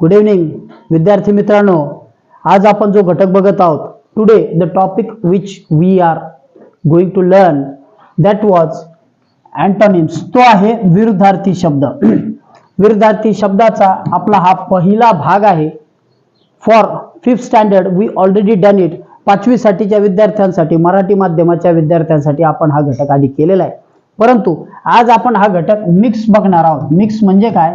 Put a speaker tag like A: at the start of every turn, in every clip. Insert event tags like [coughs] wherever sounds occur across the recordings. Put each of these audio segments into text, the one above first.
A: Good evening विद्यार्थी मित्रांनो. आज आपण जो घटक बघत आहोत today the topic which we are going to learn that was antonyms तो आहे विरुद्धार्थी शब्द. [clears throat] विरुद्धार्थी शब्दाचा आपला हा पहिला भाग आहे. For fifth standard we already done it पाचवीसाठीच्या विद्यार्थ्यांसाठी मराठी माध्यमाच्या विद्यार्थ्यांसाठी आपण हा घटक आधी केलेला आहे. परंतु आज आपण हा घटक मिक्स बघणार आहोत. मिक्स म्हणजे काय?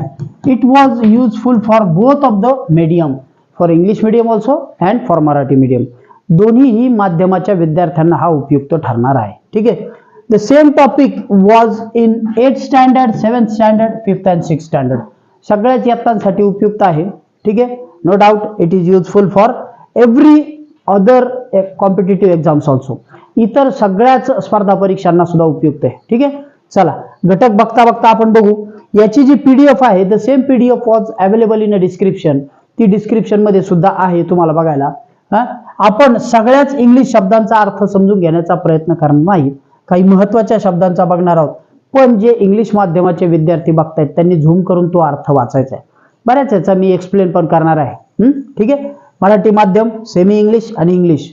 A: It was useful for both of the medium for English medium also and for Marathi medium दोन्हीही माध्यमाच्या विद्यार्थ्यांना हा उपयुक्त ठरणार आहे. ठीक आहे? The same topic was in eight standard seventh standard fifth and six standard सगळ्याच इयत्तांसाठी उपयुक्त आहे. ठीक आहे? No doubt it is useful for every other competitive exams also इतर सगळ्याच स्पर्धा परीक्षांना सुद्धा उपयुक्त आहे. ठीक आहे? चला घटक बघता बघता आपण बघू. याची जी पीडीएफ आहे the same PDF was available in a description ती डिस्क्रिप्शनमध्ये सुद्धा आहे तुम्हाला बघायला. हा? आपण सगळ्याच इंग्लिश शब्दांचा अर्थ समजून घेण्याचा प्रयत्न करणार नाही. काही महत्त्वाच्या शब्दांचा बघणार आहोत. पण जे इंग्लिश माध्यमाचे विद्यार्थी बघतायत त्यांनी झूम करून तो अर्थ वाचायचा आहे. बऱ्याच याचा मी एक्सप्लेन पण करणार आहे. हम्म? ठीक आहे? मराठी माध्यम सेमी इंग्लिश आणि इंग्लिश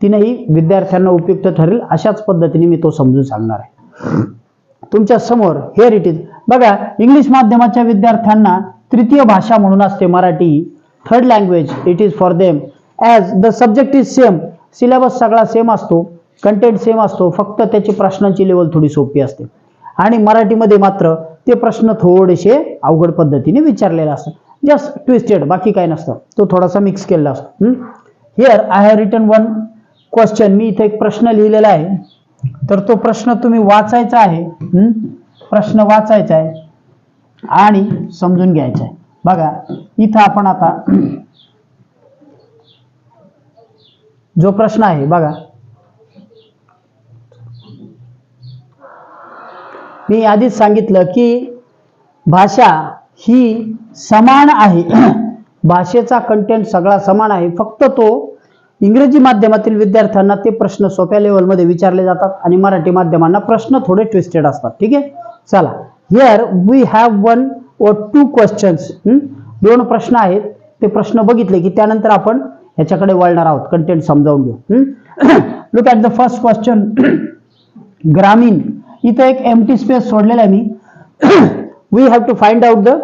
A: तीनही विद्यार्थ्यांना उपयुक्त ठरेल अशाच पद्धतीने मी तो समजून सांगणार आहे. तुमच्यासमोर हेअर इट इज बघा इंग्लिश माध्यमाच्या विद्यार्थ्यांना तृतीय भाषा म्हणून असते Marathi. Third language it is for them as the subject is same syllabus सगळा सेम असतो. कंटेंट सेम असतो. फक्त त्याची प्रश्नांची लेवल थोडी सोपी असते. आणि मराठीमध्ये मात्र ते प्रश्न थोडेसे अवघड पद्धतीने विचारलेले असतात. जस्ट ट्विस्टेड बाकी काय नसतं. तो थोडासा मिक्स केलेला असतो. Here I have written one question मी इथे एक प्रश्न लिहिलेला आहे. तर तो प्रश्न तुम्ही वाचायचा आहे. प्रश्न वाचायचा आहे आणि समजून घ्यायचा आहे. बघा इथं आपण आता [clears throat] जो प्रश्न आहे बघा. मी आधीच सांगितलं की भाषा ही समान आहे. [clears throat] भाषेचा कंटेंट सगळा समान आहे. फक्त तो इंग्रजी माध्यमातील विद्यार्थ्यांना ते प्रश्न सोप्या लेवलमध्ये विचारले जातात आणि मराठी माध्यमांना प्रश्न थोडे ट्विस्टेड असतात. ठीक आहे? चला. Here we have one or two questions दोन प्रश्न आहेत. ते प्रश्न बघितले की त्यानंतर आपण ह्याच्याकडे वळणार आहोत. कंटेंट समजावून घेऊ. Look at the first question ग्रामीण. इथं एक एम टी स्पेस सोडलेला आहे मी. [clears throat] We have to find out the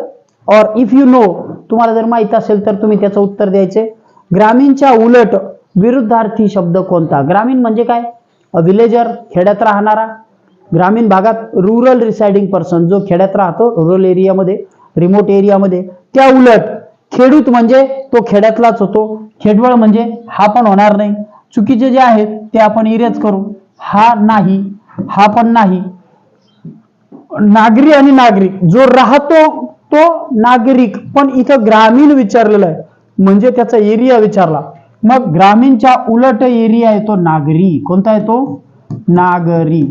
A: और इफ यू नो तुम्हाला जर माहीत असेल तर तुम्ही त्याचं उत्तर द्यायचे. ग्रामीणच्या उलट विरुद्धार्थी शब्द कोणता? ग्रामीण म्हणजे काय? विलेजर खेड्यात राहणारा. ग्रामीण भागात रुरल रिसायडिंग पर्सन जो खेड्यात राहतो रुरल एरियामध्ये रिमोट एरियामध्ये त्या उलट खेडूत म्हणजे तो खेड्यातलाच होतो. खेडवळ म्हणजे हा पण होणार नाही. चुकीचे जे आहेत ते आपण इरेज करू. हा नाही हा पण नाही. नागरी आणि नागरिक जो राहतो तो नागरिक. पण इथं ग्रामीण विचारलेलं आहे. म्हणजे त्याचा एरिया विचारला. मग ग्रामीणच्या उलट एरिया येतो नागरी. कोणता येतो? नागरी.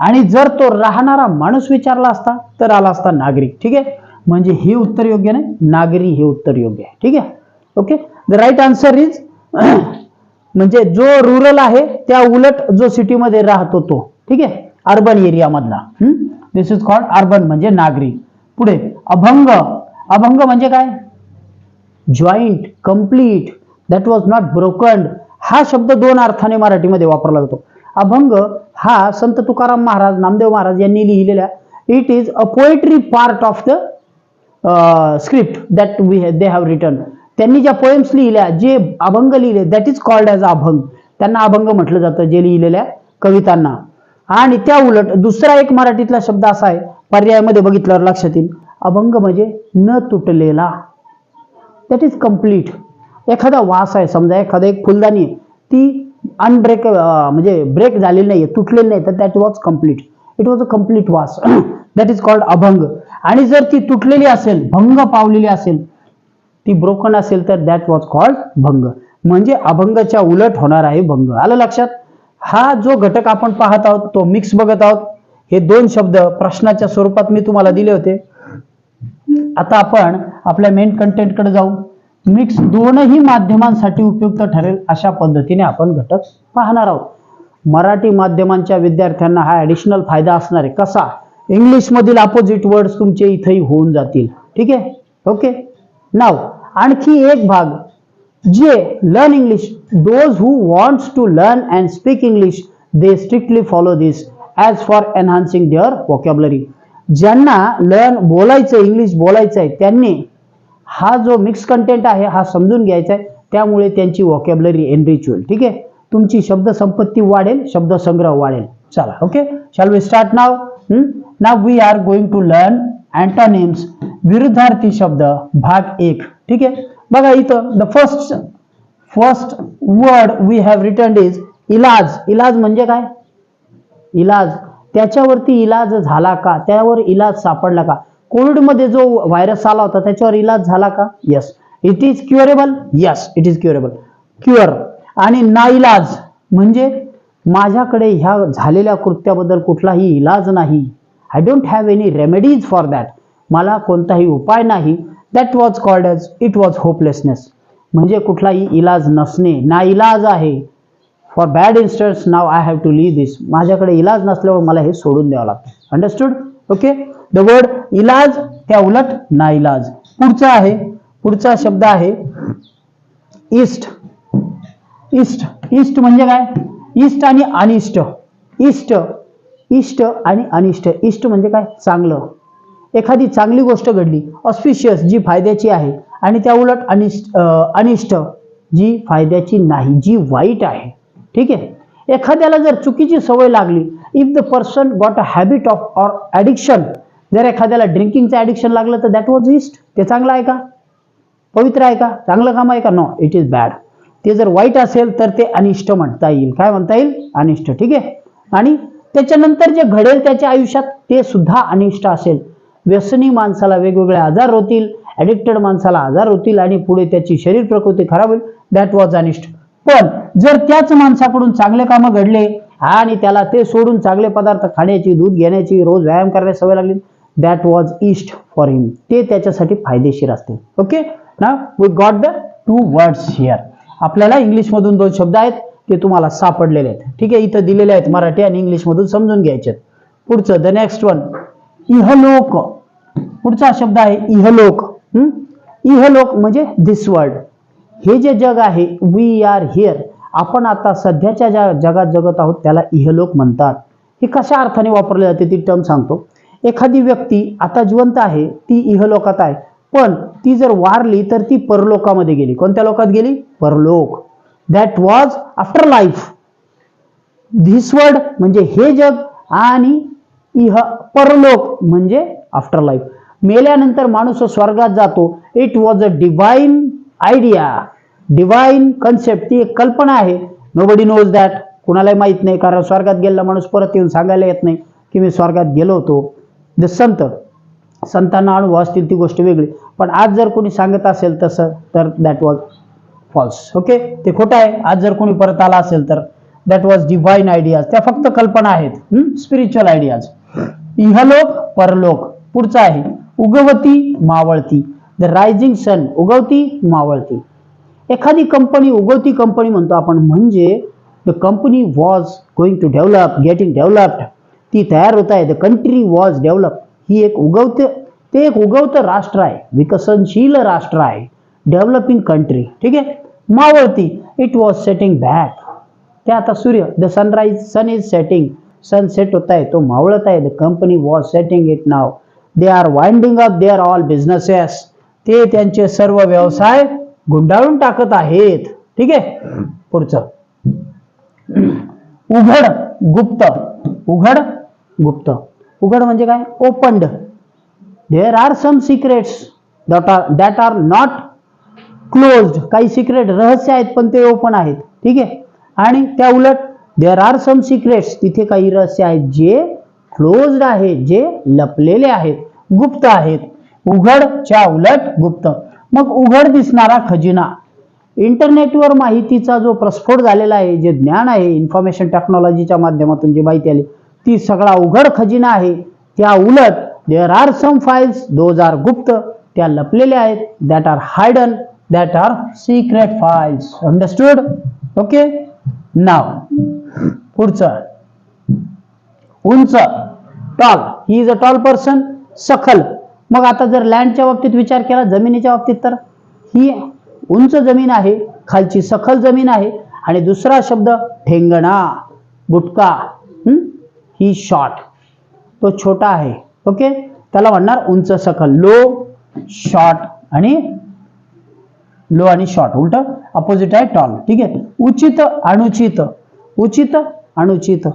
A: आणि जर तो राहणारा माणूस विचारला असता तर आला असता नागरिक. ठीक आहे? म्हणजे हे उत्तर योग्य नाही. नागरी हे उत्तर योग्य आहे. ठीक आहे? Okay the right answer is म्हणजे जो रुरल आहे त्या उलट जो सिटीमध्ये राहतो तो. ठीक आहे? अर्बन एरिया मधला. दिस इज कॉल्ड अर्बन म्हणजे नागरी. पुढे अभंग. अभंग म्हणजे काय? Joint complete that was not broken हा शब्द दोन अर्थाने मराठीमध्ये वापरला जातो. अभंग हा संत तुकाराम महाराज नामदेव महाराज यांनी लिहिलेल्या. It is a poetry part of the script that we they have written त्यांनी ज्या पोएम्स लिहिल्या जे अभंग लिहिले दॅट इज कॉल्ड ॲज अभंग. त्यांना अभंग म्हटलं जातं जे लिहिलेल्या कवितांना. आणि त्या उलट दुसरा एक मराठीतला शब्द असा आहे पर्यायामध्ये बघितल्यावर लक्षात येईल. अभंग म्हणजे न तुटलेला. दॅट इज कंप्लीट एखादा वास आहे समजा एखादा एक फुलदाणी आहे ती अनब्रेक म्हणजे ब्रेक झालेली नाही तुटलेली नाही तर that was complete it was a complete was. That is called abhang. आणि जर ती तुटलेली असेल भंग पावलेली असेल ती ब्रोकन असेल तर दॅट वॉज कॉल्ड भंग. म्हणजे अभंगाच्या उलट होणार आहे भंग. आलं लक्षात? हा जो घटक आपण पाहत आहोत तो मिक्स बघत आहोत हे दोन शब्द प्रश्नाच्या स्वरूपात मी तुम्हाला दिले होते. आता आपण आपल्या मेन कंटेंटकडे जाऊ. मिक्स दोनही माध्यमांसाठी उपयुक्त ठरेल अशा पद्धतीने आपण घटक पाहणार आहोत. मराठी माध्यमांच्या विद्यार्थ्यांना हा ॲडिशनल फायदा असणार आहे. कसा? इंग्लिश मधील अपोजिट वर्ड्स तुमचे इथेही होऊन जातील. ठीक आहे? ओके नाव आणखी एक भाग. जे learn English those who wants to learn and speak English they strictly follow this as for enhancing their vocabulary ज्यांना लर्न बोलायचं इंग्लिश बोलायचं आहे त्यांनी हा जो मिक्स कंटेंट आहे हा समजून घ्यायचा आहे त्यामुळे त्यांची वॉकॅबलरी एनरिच होईल. ठीक आहे? तुमची शब्दसंपत्ती वाढेल शब्दसंग्रह वाढेल. चला okay shall we start now now we are going to learn antonyms विरुद्धार्थी शब्द भाग एक. ठीक आहे? बघा इथं the first first word we have written is इलाज. इलाज म्हणजे काय? इलाज. त्याच्यावरती इलाज झाला का? त्यावर इलाज सापडला का? कोविडमध्ये जो व्हायरस आला होता त्याच्यावर इलाज झाला का? Yes it is curable yes it is curable cure आणि ना इलाज म्हणजे माझ्याकडे ह्या झालेल्या कृत्याबद्दल कुठलाही इलाज नाही. I don't have any remedies for that मला कोणताही उपाय नाही. That was called as it was hopelessness म्हणजे कुठलाही इलाज नसणे. ना इलाज आहे. For bad instance now I have to leave this माझ्याकडे इलाज नसल्यामुळे मला हे सोडून द्यावं लागतं. अंडरस्टूड ओके द वर्ड इलाज त्या उलट ना इलाज. पुढचा आहे. पुढचा शब्द आहे इस्ट इस्ट इस्ट म्हणजे काय? इष्ट आणि अनिष्ट. इष्ट इष्ट आणि अनिष्ट. इष्ट म्हणजे काय? चांगलं. एखादी चांगली गोष्ट घडली ऑस्पिशियस जी फायद्याची आहे आणि त्या उलट अनिष्ट अनिष्ट जी फायद्याची नाही जी वाईट आहे. ठीक आहे? एखाद्याला जर चुकीची सवय लागली if the person got a habit of or addiction जर एखाद्याला ड्रिंकिंगचं ॲडिक्शन लागलं तर दॅट वॉज इस्ट ते चांगलं आहे का? पवित्र आहे का? चांगलं काम आहे का? नो इट इज बॅड ते जर वाईट असेल तर ते अनिष्ट म्हणता येईल. काय म्हणता येईल? अनिष्ट. ठीक आहे? आणि त्याच्यानंतर जे घडेल त्याच्या आयुष्यात ते सुद्धा अनिष्ट असेल. व्यसनी माणसाला वेगवेगळे आजार होतील ॲडिक्टेड माणसाला आजार होतील आणि पुढे त्याची शरीर प्रकृती खराब होईल. दॅट वॉज अनिष्ट पण जर त्याच माणसाकडून चांगले कामं घडले आणि त्याला ते सोडून चांगले पदार्थ खाण्याची दूध घेण्याची रोज व्यायाम करण्याची सवय लागली that was east for him ते त्याच्यासाठी फायदेशीर असतील. ओके ना we got the two words here आपल्याला इंग्लिशमधून दोन शब्द आहेत ते तुम्हाला सापडलेले आहेत. ठीक आहे? इथं दिलेले आहेत मराठी आणि इंग्लिशमधून समजून घ्यायचे आहेत. पुढचं द नेक्स्ट वन इहलोक. पुढचा शब्द आहे इहलोक. इहलोक म्हणजे दिस वर्ल्ड हे जे जग आहे वी आर हिअर आपण आता सध्याच्या ज्या जगात जगत आहोत त्याला इहलोक म्हणतात. हे कशा अर्थाने वापरले जाते ती टर्म सांगतो. एखादी व्यक्ती आता जिवंत आहे ती इहलोकात आहे. पण ती जर वारली तर ती परलोकामध्ये गेली. कोणत्या लोकात गेली? परलोक. That was afterlife this word म्हणजे हे जग आणि इह परलोक म्हणजे आफ्टर लाईफ मेल्यानंतर माणूस स्वर्गात जातो. It was a divine idea divine concept ती एक कल्पना आहे. नो बडी नोज दॅट कुणालाही माहीत नाही. कारण स्वर्गात गेलेला माणूस परत येऊन सांगायला येत नाही की मी स्वर्गात गेलो होतो. द संत. संतांना अनुभव असतील ती गोष्ट वेगळी. पण आज जर कोणी सांगत असेल तसं तर दॅट वॉज फॉल्स ओके ते खोटं आहे. आज जर कोणी परत आला असेल तर दॅट वॉज डिवाईन आयडियाज त्या फक्त कल्पना आहेत. स्पिरिच्युअल आयडियाज इहलोक परलोक पुढचा आहे उगवती मावळती. The rising sun उगवती मावळती. एखादी कंपनी उगवती कंपनी म्हणतो आपण म्हणजे the company was going to develop getting developed ती तयार होत आहे द कंट्री वॉज डेव्हलप ही एक उगवत ते एक उगवतं राष्ट्र आहे विकसनशील राष्ट्र आहे डेव्हलपिंग कंट्री ठीक आहे? मावळती. इट वॉज सेटिंग बॅक ते आता सूर्य the sunrise sun is setting sunset होत आहे तो मावळत आहे. The company was setting it now they are winding up their all businesses ते त्यांचे सर्व व्यवसाय गुंडाळून टाकत आहेत. ठीक आहे? पुढचं. उघड गुप्त. उघड गुप्त. उघड म्हणजे काय? Opened there are some secrets that are that are not closed काही सिक्रेट रहस्य आहेत पण ते ओपन आहेत. ठीक आहे? आणि त्या उलट देअर आर सम सिक्रेट्स तिथे काही रहस्य आहेत जे क्लोज्ड आहेत जे लपलेले आहेत गुप्त आहेत. उघडच्या उलट गुप्त. मग उघड दिसणारा खजिना. इंटरनेटवर माहितीचा जो प्रस्फोट झालेला आहे जे ज्ञान आहे इन्फॉर्मेशन टेक्नॉलॉजीच्या माध्यमातून जी माहिती आली ती सगळा उघड खजिना आहे. त्या उलट there are some files those are गुप्त. त्या लपलेल्या आहेत. That are hidden that are secret files understood okay now पुढचं उंच tall he is a tall person सखल. मग आता जर लँडच्या बाबतीत विचार केला जमिनीच्या बाबतीत तर? ही उंच जमीन आहे खालची सखल जमीन आहे आणि दुसरा शब्द ठेंगणा बुटका ही? शॉर्ट तो छोटा आहे. ओके? त्याला म्हणणार उंच सखल. लो शॉर्ट आणि लो आणि शॉर्ट उलट अपोजिट आहे टॉल ठीक आहे? उचित अनुचित. उचित अनुचित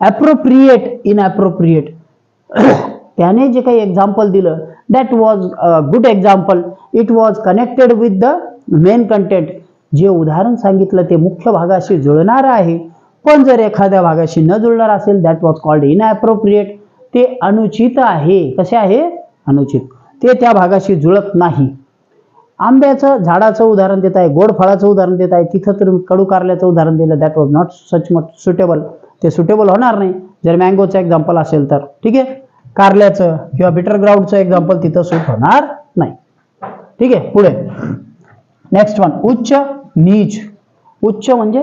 A: ॲप्रोप्रिएट इन ॲप्रोप्रिएट त्याने जे काही एक्झाम्पल दिलं that was good example it was connected with the main content जे उदाहरण सांगितलं ते मुख्य भागाशी जुळणार आहे. पण जर एखाद्या भागाशी न जुळणार असेल that was called inappropriate ते अनुचित आहे. कसे आहे? अनुचित. ते त्या भागाशी जुळत नाही. आंब्याचं झाडाचं उदाहरण देत आहे गोड फळाचं उदाहरण देत आहे तिथं तर कडू कारल्याचं उदाहरण दिलं. That was not such much suitable ते सुटेबल होणार नाही. जर मँगोचं एक्झाम्पल असेल तर. ठीक आहे? कारल्याचं किंवा बिटर ग्राउंडचं एक्झाम्पल तिथं सूट होणार नाही. ठीक आहे? पुढे. नेक्स्ट वन उच्च नीच. उच्च म्हणजे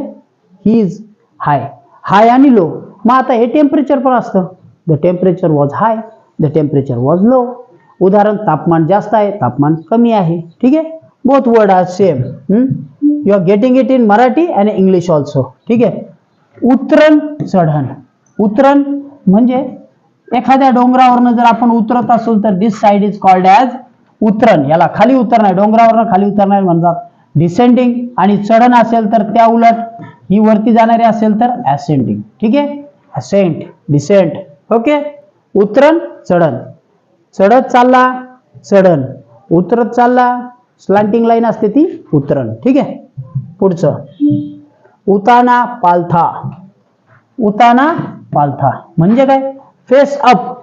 A: हीज हाय हाय आणि लो मग आता हे टेम्परेचर पण असतं. The temperature was high the temperature was low उदाहरण तापमान जास्त आहे तापमान कमी आहे. ठीक आहे? Both word are same you are getting it in Marathi and English also ठीक आहे? उतरण चढण. उतरण म्हणजे एखाद्या डोंगरावरनं जर आपण उतरत असू तर this side is called as उतरण. याला खाली उतरणं डोंगरावरनं खाली उतरणार म्हणतात. डिसेंडिंग आणि चढण असेल तर त्या उलट ही वरती जाणारी असेल तर ॲसेंडिंग ठीक आहे? असेंट डिसेंट ओके उतरण चढण. चढत चालला चढण उतरत चालला स्लांटिंग लाईन असते ती उतरण ठीक आहे? पुढचं. उताना पालथा. उताना पालथा. म्हणजे काय? फेस अप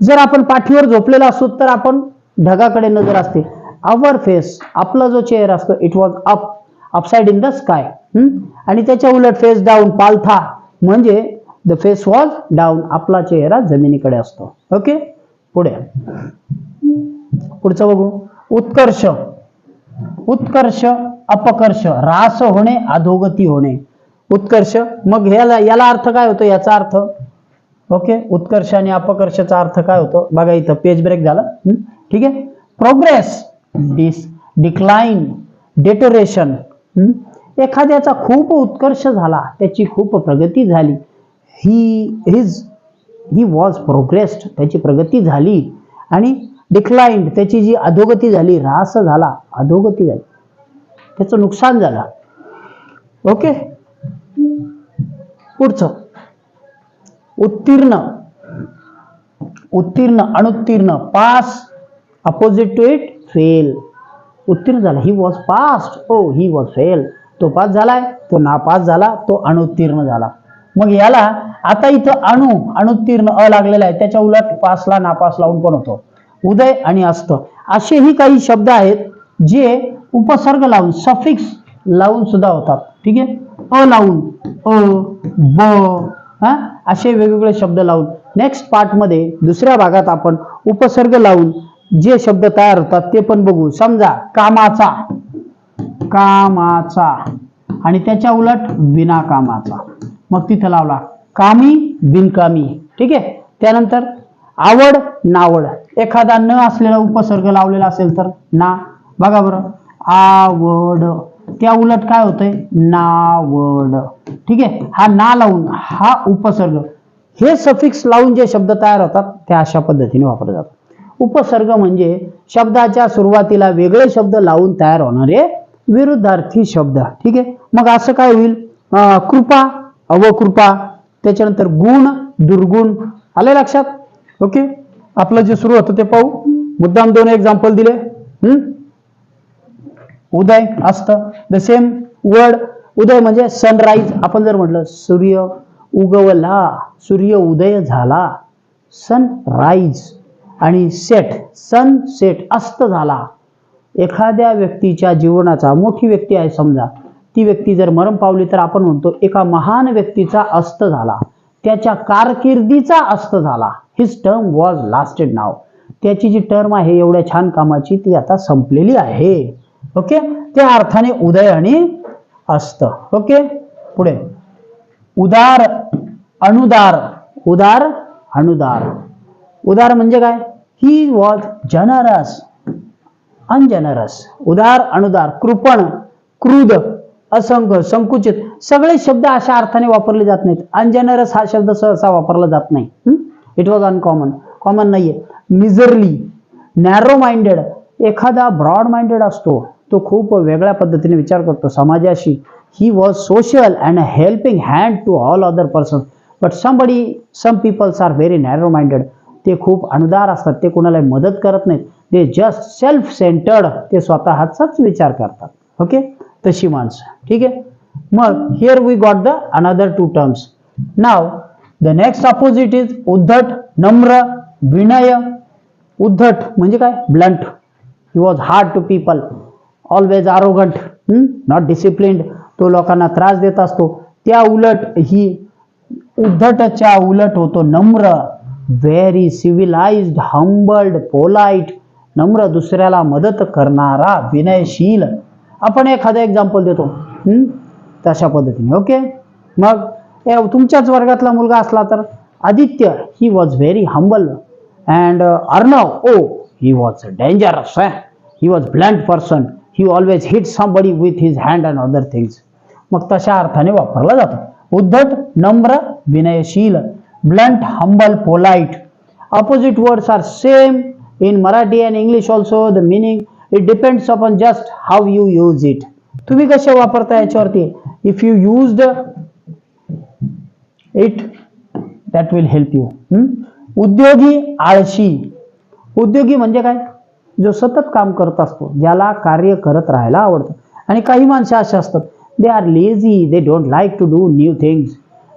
A: जर आपण पाठीवर झोपलेला असू तर आपण ढगाकडे नजर असते. आवर फेस आपला जो चेहरा असतो it was up upside in the sky आणि त्याच्या उलट फेस डाऊन पालथा. म्हणजे द फेस वॉज डाऊन आपला चेहरा जमिनीकडे असतो. ओके पुढे. पुढचं बघू. उत्कर्ष. उत्कर्ष अपकर्ष. रास होणे अधोगती होणे. उत्कर्ष मग ह्याला याला अर्थ काय होतो? याचा अर्थ ओके? उत्कर्ष आणि अपकर्षाचा अर्थ काय होतो? बघा इथं पेज ब्रेक झाला. ठीक आहे? प्रोग्रेस डिस डिक्लाइन डेटोरेशन एखाद्याचा खूप उत्कर्ष झाला त्याची खूप प्रगती झाली. He his he was progressed त्याची प्रगती झाली. आणि डिक्लाइंड त्याची जी अधोगती झाली ऱ्हास झाला अधोगती झाली. त्याचं नुकसान झालं. ओके पुढचं. उत्तीर्ण. उत्तीर्ण अनुत्तीर्ण. Pass opposite to it fail उत्तीर्ण झाला. He was past oh he was fail तो पास झालाय तो नापास झाला तो अनुत्तीर्ण झाला. मग याला आता इथं अणु अणुत्तीर्ण अ लागलेला आहे. त्याच्या उलट पासला नापास लावून पण होतो. उदय आणि अस्त असेही काही शब्द आहेत जे उपसर्ग लावून सफिक्स लावून सुद्धा होतात. ठीक आहे? अ लावून अ ब हा? असे वेगवेगळे शब्द लावून. नेक्स्ट पार्टमध्ये दुसऱ्या भागात आपण उपसर्ग लावून जे शब्द तयार होतात ते पण बघू. समजा कामाचा. कामाचा. आणि त्याच्या उलट विनाकामाचा. मग तिथं लावला. कामी बिनकामी. ठीक आहे? त्यानंतर आवड नावड. एखादा न असलेला उपसर्ग लावलेला असेल तर ना. बघा बरं. आवड. त्या उलट काय होतंय? नावड. ठीक आहे? हा ना लावून हा उपसर्ग. हे सफिक्स लावून जे शब्द तयार होतात ते अशा पद्धतीने वापरले जातात. उपसर्ग म्हणजे शब्दाच्या सुरुवातीला वेगळे शब्द लावून तयार होणारे विरुद्धार्थी शब्द. ठीक आहे? मग असं काय होईल? अं, कृपा अवकृपा त्याच्यानंतर गुण दुर्गुण. आले लक्षात? ओके? आपलं जे सुरू होतं ते पाहू. मुद्दाम दोन एक्झाम्पल दिले. हम्म उदय असतं. द सेम वर्ड उदय म्हणजे सनराईज आपण जर म्हटलं सूर्य उगवला सूर्य उदय झाला सनराईज आणि सेट सन सेट अस्त झाला. एखाद्या व्यक्तीच्या जीवनाचा मोठी व्यक्ती आहे समजा. ती व्यक्ती जर मरण पावली तर आपण म्हणतो एका महान व्यक्तीचा अस्त झाला. त्याच्या कारकिर्दीचा अस्त झाला. हिज टर्म वॉज लास्टेड नाव त्याची जी टर्म आहे एवढ्या छान कामाची ती आता संपलेली आहे. ओके त्या अर्थाने उदय आणि अस्त. ओके पुढे. उदार अनुदार. उदार अनुदार. उदार म्हणजे काय? ही वॉज जनरस अनजनरस उदार अनुदार. कृपण. क्रूद. असंग संकुचित. सगळे शब्द अशा अर्थाने वापरले जात नाहीत. अनजनरस हा शब्द सहसा वापरला जात नाही. इट वॉज अनकॉमन कॉमन नाहीये. मिझरली नॅरो माइंडेड एखादा ब्रॉड माइंडेड असतो. तो खूप वेगळ्या पद्धतीने विचार करतो समाजाशी. He was social and helping hand to all other person but somebody some peoples are very narrow minded ते खूप अनुदार असतात. ते कोणाला मदत करत नाहीत. ते जस्ट सेल्फ सेंटर्ड ते स्वतःचाच विचार करतात. ओके तशी माणसं. ठीक आहे? मग here we got the another two terms now the next opposite is उद्धट नम्र विनय. उद्धट म्हणजे काय? Blunt he was hard to people always arrogant not disciplined तो लोकांना त्रास देत असतो. त्या उलट ही उद्धटच्या उलट होतो नम्र. व्हेरी सिव्हिलाइज्ड हंबल्ड पोलाइट नम्र दुसऱ्याला मदत करणारा विनयशील. आपण एखादं एक्झाम्पल देतो. तशा पद्धतीने ओके मग ए, तुमच्याच वर्गातला मुलगा असला तर Aditya he was very humble and Arnav oh he was dangerous he was bland person he always hit somebody with his hand and other things मग तशा अर्थाने वापरला जातो. उद्धट नम्र विनयशील blunt humble polite opposite words are same in marathi and english also. The meaning it depends upon just how you use it तुम्ही कसे वापरता याच्यावरती? If you use it that will help you उद्योगी आळशी. उद्योगी म्हणजे काय? जो सतत काम करत असतो ज्याला कार्य करत राहायला आवडतं. आणि काही माणसं असे असतात they are lazy they don't like to do new things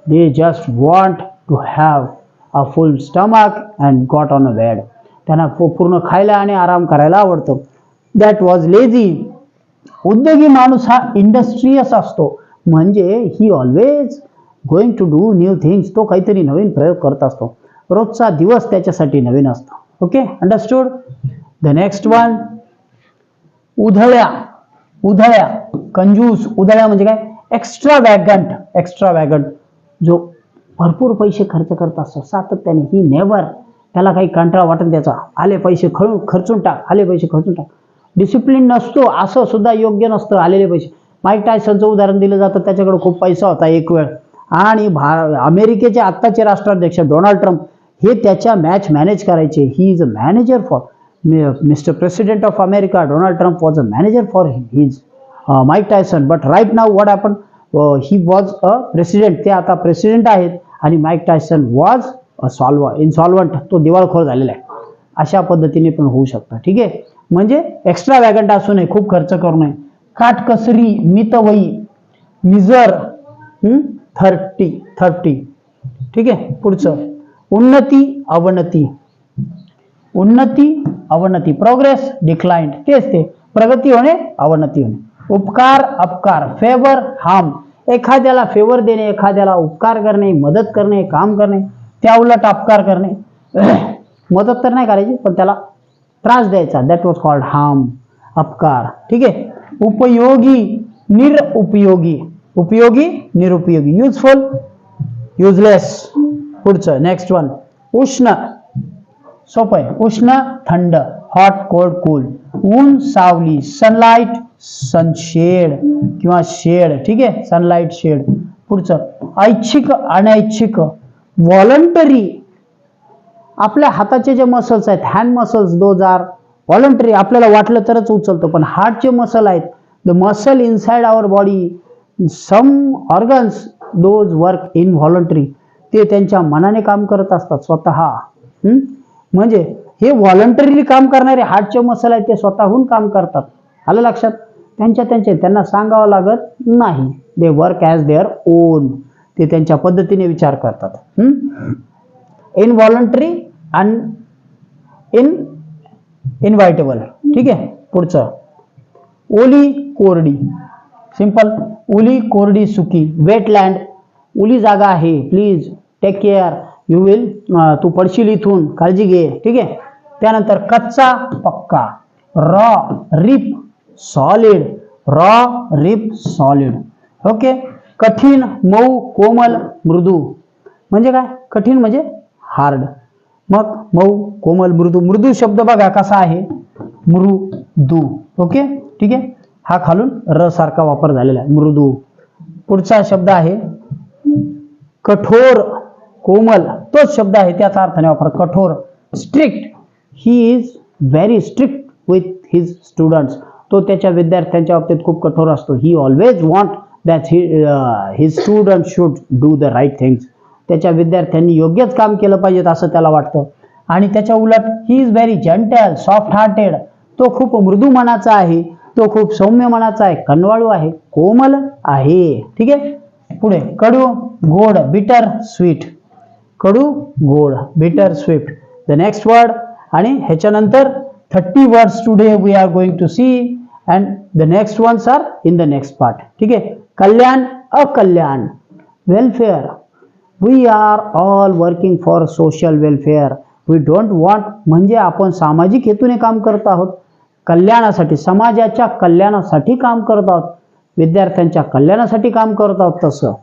A: they just want to have a full stomach and got on a bad त्यांना पूर्ण खायला आणि आराम करायला आवडतं. दॅट वॉज लेझी उद्योगी माणूस हा इंडस्ट्रीयस असतो. म्हणजे he always going to do new things तो काहीतरी नवीन प्रयोग करत असतो. रोजचा दिवस त्याच्यासाठी नवीन असतो. Okay understood the next one उधळ्या. उधळ्या. कंजूस. उधळ्या म्हणजे काय? एक्स्ट्रा वॅगंट एक्स्ट्रा वॅगंट जो भरपूर पैसे खर्च करत असतो. सातत्याने. ही नेवर त्याला काही कंटाळा वाटत त्याचा. आले पैसे खळून खर्चून टाक. आले पैसे खर्चून टाक. डिसिप्लिन नसतो असं सुद्धा योग्य नसतं आलेले पैसे. माईक टायसनचं उदाहरण दिलं जातं त्याच्याकडे खूप पैसा होता एक वेळ. आणि भा अमेरिकेचे आत्ताचे राष्ट्राध्यक्ष डोनाल्ड ट्रम्प हे त्याच्या मॅच मॅनेज करायचे. He is a manager for mister president of America Donald Trump was a manager for his Mike Tyson but right now what आपण ही वॉज अ प्रेसिडेंट ते आता प्रेसिडेंट आहेत आणि Mike Tyson was a solve insolvent तो दिवाळखोर झालेला आहे. अशा पद्धतीने पण होऊ शकतं. ठीक आहे? म्हणजे एक्स्ट्रा वॅगंट असू नये खूप खर्च करू नये. काटकसरी मितवई मिजर थर्टी थर्टी ठीक आहे? पुढचं. उन्नती अवनती. उन्नती अवनती. प्रोग्रेस डिक्लाइंड तेच ते. प्रगती होणे अवनती होणे. उपकार अपकार. फेवर हार्म एखाद्याला फेवर देणे एखाद्याला उपकार करणे मदत करणे काम करणे त्या उलट अपकार करणे. [coughs] मदत तर नाही करायची पण त्याला त्रास द्यायचा. दॅट वॉज कॉल्ड हार्म अपकार. ठीक आहे? उपयोगी निरुपयोगी. उपयोगी निरुपयोगी. युजफुल युजलेस पुढचं नेक्स्ट वन उष्ण. सोपं आहे. उष्ण थंड. हॉट कोल्ड कूल ऊन सावली. सनलाईट सनशेड किंवा शेड ठीक आहे? सनलाईट शेड पुढचं ऐच्छिक अनैच्छिक. व्हॉलंटरी आपल्या हाताचे जे मसल्स आहेत hand muscles those are voluntary आपल्याला वाटलं तरच उचलतो पण हार्टचे मसल आहेत the muscle inside our body some organs those work involuntary ते त्यांच्या मनाने काम करत असतात स्वतः. म्हणजे हे व्हॉलंटरीली काम करणारे हार्टचे मसल आहेत ते स्वतःहून काम करतात. आलं लक्षात? त्यांच्या त्यांचे त्यांना सांगावं लागत नाही. They work as their own ते त्यांच्या पद्धतीने विचार करतात. इनव्हॉलंटरी व्हॉलंटरी इन इनवायटेबल ठीक आहे? पुढचं. ओली कोरडी. सिंपल ओली कोरडी सुकी. वेटलँड ओली जागा आहे. Please take care you will तू पडशील इथून. काळजी घे. ठीक आहे? त्यानंतर कच्चा पक्का. Raw ripe solid raw ripe solid okay कठीण मऊ कोमल मृदू. म्हणजे काय? कठीण म्हणजे हार्ड मग मऊ कोमल मृदू. मृदू शब्द बघा कसा आहे. मृदू. ओके? ठीक आहे? हा खालून र सारखा वापर झालेला आहे. मृदू. पुढचा शब्द आहे कठोर कोमल. तोच शब्द आहे त्याचा अर्थाने वापर कठोर. Strict he is very strict with his students तो त्याच्या विद्यार्थ्यांच्या बाबतीत खूप कठोर असतो. He always want that he his student should do the right things त्याच्या विद्यार्थ्यांनी योग्यच काम केलं पाहिजेत असं त्याला वाटतं. आणि त्याच्या उलट he is very gentle soft hearted तो खूप मृदू मनाचा आहे. तो खूप सौम्य मनाचा आहे. कनवाळू आहे. कोमल आहे. ठीक आहे? पुढे. कडू गोड बिटर स्वीट कडू गोड bitter sweet the next word आणि ह्याच्यानंतर thirty words today we are going to see and the next ones are in the next part ठीक आहे? कल्याण अकल्याण. Welfare we are all working for social welfare we don't want म्हणजे आपण सामाजिक हेतूने काम करत आहोत. कल्याणासाठी समाजाच्या कल्याणासाठी काम करत आहोत. विद्यार्थ्यांच्या कल्याणासाठी काम करत आहोत तसं.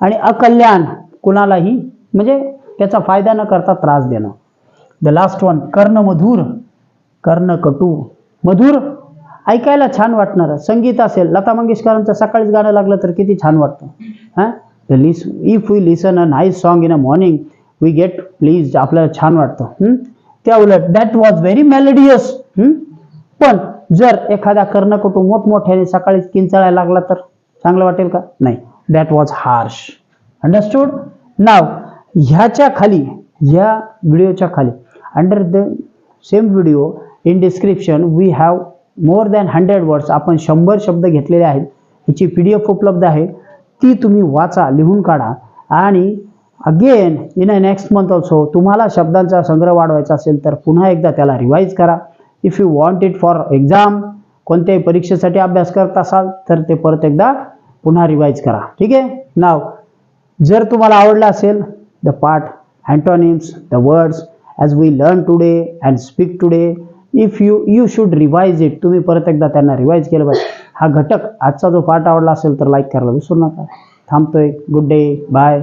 A: आणि अकल्याण कुणालाही म्हणजे त्याचा फायदा न करता त्रास देणं. द लास्ट वन कर्ण मधुर कर्ण कटू मधुर ऐकायला छान वाटणार. संगीत असेल लता मंगेशकरांचं सकाळीच गाणं लागलं तर किती छान वाटतं. हां? The list if we listen a nice song in a morning we get please आपल्याला छान वाटतं. त्या उलट दॅट वॉज व्हेरी मेलडियस पण जर एखादा कर्णकटू मोठमोठ्याने सकाळी किंचाळायला लागला तर चांगलं वाटेल का? नाही. That was harsh understood now ह्याच्या खाली ह्या व्हिडिओच्या खाली under the same video in description we have more than hundred words आपण शंभर शब्द घेतलेले आहेत. ह्याची पी डी एफ उपलब्ध आहे. ती तुम्ही वाचा लिहून काढा. आणि again in a next month also तुम्हाला शब्दांचा संग्रह वाढवायचा असेल तर पुन्हा एकदा त्याला रिवाईज करा. If you want it for exam कोणत्याही परीक्षेसाठी अभ्यास करत असाल तर ते परत एकदा पुन्हा रिवाईज करा. ठीक आहे? नाव जर तुम्हाला आवडला असेल the part antonyms the words as we learn today and speak today if you you should revise it तुम्ही परत एकदा त्यांना रिवाईज केलं पाहिजे. हा घटक आजचा जो पाठ आवडला असेल तर लाईक करायला विसरू नका. थांबतोय. Good day bye